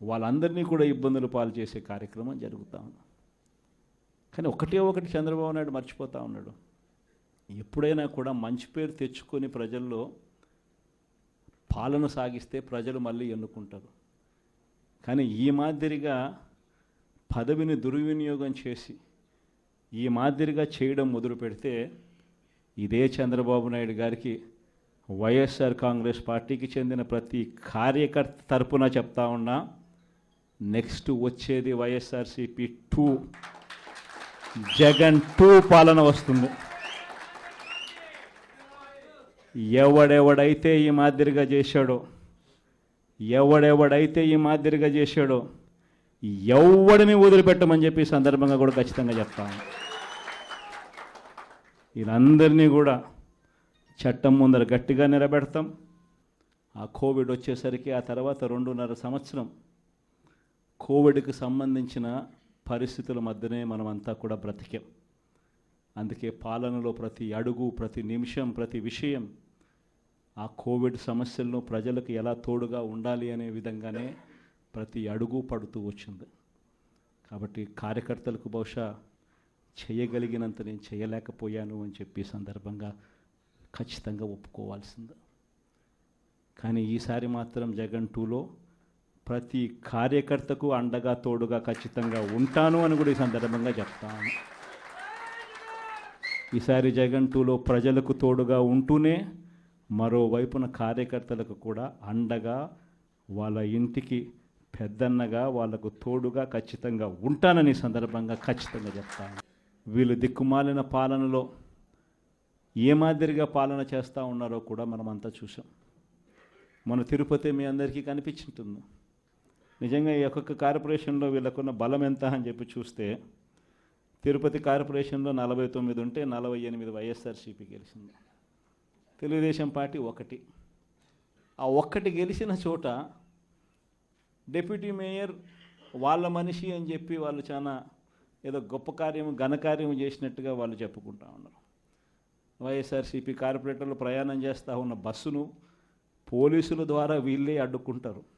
వాళ్ళందరినీ కూడా ఇబ్బందులు పాలు చేసే కార్యక్రమం జరుగుతూ ఉంది. కానీ ఒకటే ఒకటి చంద్రబాబు నాయుడు మర్చిపోతూ ఉన్నాడు. ఎప్పుడైనా కూడా మంచి పేరు తెచ్చుకొని ప్రజల్లో పాలన సాగిస్తే ప్రజలు మళ్ళీ ఎన్నుకుంటారు. కానీ ఈ మాదిరిగా పదవిని దుర్వినియోగం చేసి ఈ మాదిరిగా చేయడం మొదలు పెడితే ఇదే చంద్రబాబు నాయుడు గారికి వైఎస్ఆర్ కాంగ్రెస్ పార్టీకి చెందిన ప్రతి కార్యకర్త తరపున చెప్తా ఉన్నా నెక్స్ట్ వచ్చేది వైఎస్ఆర్సిపి టూ. జగన్ టూ పాలన వస్తుంది. ఎవడెవడైతే ఈ మాదిరిగా చేశాడో ఎవడెవడైతే ఈ మాదిరిగా చేశాడో ఎవడిని వదిలిపెట్టమని చెప్పి సందర్భంగా కూడా ఖచ్చితంగా చెప్తాను. వీళ్ళందరినీ కూడా చట్టం ముందర గట్టిగా నిలబెడతాం. ఆ కోవిడ్ వచ్చేసరికి ఆ తర్వాత రెండున్నర సంవత్సరం కోవిడ్కి సంబంధించిన పరిస్థితుల మధ్యనే మనమంతా కూడా బ్రతికాం. అందుకే పాలనలో ప్రతి అడుగు ప్రతి నిమిషం ప్రతి విషయం ఆ కోవిడ్ సమస్యలను ప్రజలకు ఎలా తోడుగా ఉండాలి అనే విధంగానే ప్రతి అడుగు పడుతూ వచ్చింది. కాబట్టి కార్యకర్తలకు బహుశా చేయగలిగినంత నేను చేయలేకపోయాను అని చెప్పి సందర్భంగా ఖచ్చితంగా ఒప్పుకోవాల్సింది. కానీ ఈసారి మాత్రం జగన్ టూలో ప్రతి కార్యకర్తకు అండగా తోడుగా ఖచ్చితంగా ఉంటాను అని కూడా ఈ సందర్భంగా చెప్తాను. ఈసారి జగన్ టూలో ప్రజలకు తోడుగా ఉంటూనే మరోవైపున కార్యకర్తలకు కూడా అండగా వాళ్ళ ఇంటికి పెద్దన్నగా వాళ్ళకు తోడుగా ఖచ్చితంగా ఉంటానని సందర్భంగా ఖచ్చితంగా చెప్తాను. వీళ్ళు దిక్కుమాలిన పాలనలో ఏ మాదిరిగా పాలన చేస్తూ ఉన్నారో కూడా మనమంతా చూసాం మన తిరుపతి మీ అందరికీ కనిపించుంటుంది. నిజంగా ఈ ఒక్కొక్క కార్పొరేషన్లో వీళ్ళకున్న బలం ఎంత అని చెప్పి చూస్తే తిరుపతి కార్పొరేషన్లో నలభై తొమ్మిది ఉంటే నలభై ఎనిమిది వైఎస్ఆర్సీపీ గెలిచింది. తెలుగుదేశం పార్టీ ఒకటి. ఆ ఒక్కటి గెలిచిన చోట డెప్యూటీ మేయర్ వాళ్ళ మనిషి అని చెప్పి వాళ్ళు చాలా ఏదో గొప్ప కార్యము ఘనకార్యం చేసినట్టుగా వాళ్ళు చెప్పుకుంటా ఉన్నారు. వైఎస్ఆర్సీపీ కార్పొరేటర్లు ప్రయాణం చేస్తూ ఉన్న బస్సును పోలీసుల ద్వారా వీళ్ళే అడ్డుకుంటారు.